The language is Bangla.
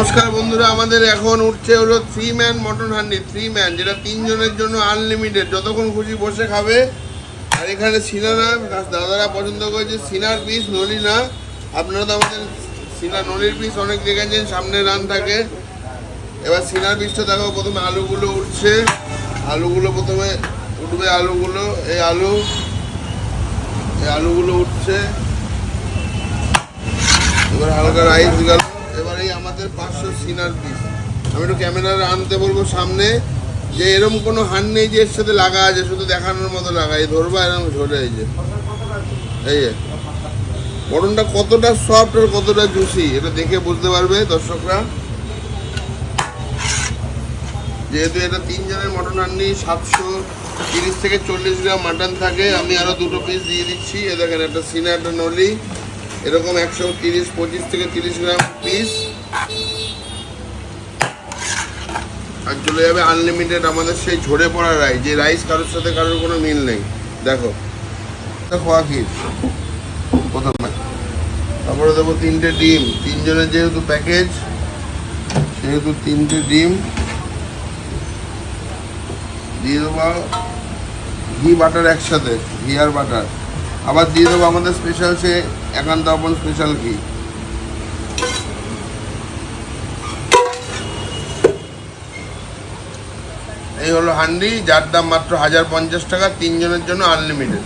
নমস্কার বন্ধুরা, আমাদের এখন উঠছে হলো three man mutton handi three man যেটা তিনজনের জন্য আনলিমিটেড যতক্ষণ খুশি বসে খাবে। আর এখানে সিনারা দাদারা পছন্দ করেছে সিনার পিস নলি না। আপনারা তো আমাদের সিনা নলির পিস অনেক দেখেছেন, সামনে রান থাকে। এবার সিনার পিসটা দেখো, প্রথমে আলুগুলো উঠছে। আলুগুলো প্রথমে উঠবে আলুগুলো, এই আলু। এই আলুগুলো উঠছে। এবার হালকা রাইস গেল। সিনার পিস আমি একটু ক্যামেরা আনতে বলব সামনে, যে এরকম কোনো হান নেই যে এর সাথে লাগা আছে, শুধু দেখানোর মতো লাগা। এই ধরবা এরকম ঝরে এই যে। এই যে। কতটা সফট আর কতটা জুসি এটা দেখে বুঝতে পারবে দর্শকরা। যেহেতু এটা তিনজনের মটন হান্ডি, সাতশো তিরিশ থেকে চল্লিশ গ্রাম মাটন থাকে, আমি আরও দুটো পিস দিয়ে দিচ্ছি। এ দেখেন একটা সিনা একটা নলি, এরকম একশো তিরিশ, পঁচিশ থেকে তিরিশ গ্রাম পিস আর চলে যাবে আনলিমিটেড আমাদের সেই ঝরে পড়া রাইস যে রাইস কারোর সাথে কারোর কোনো মিল নেই। দেখো খোয়া ক্ষীর। প্রথমে। তারপরে দেবো তিনটে ডিম। তিনজনের যেহেতু প্যাকেজ সেহেতু তিনটে ডিম। দিয়ে দেবো ঘি বাটার একসাথে, ঘি আর বাটার আবার দিয়ে দেবো আমাদের স্পেশাল সে একান্ত স্পেশাল ঘি। এই হলো হান্ডি যার দাম মাত্র হাজার পঞ্চাশ টাকা তিনজনের জন্য আনলিমিটেড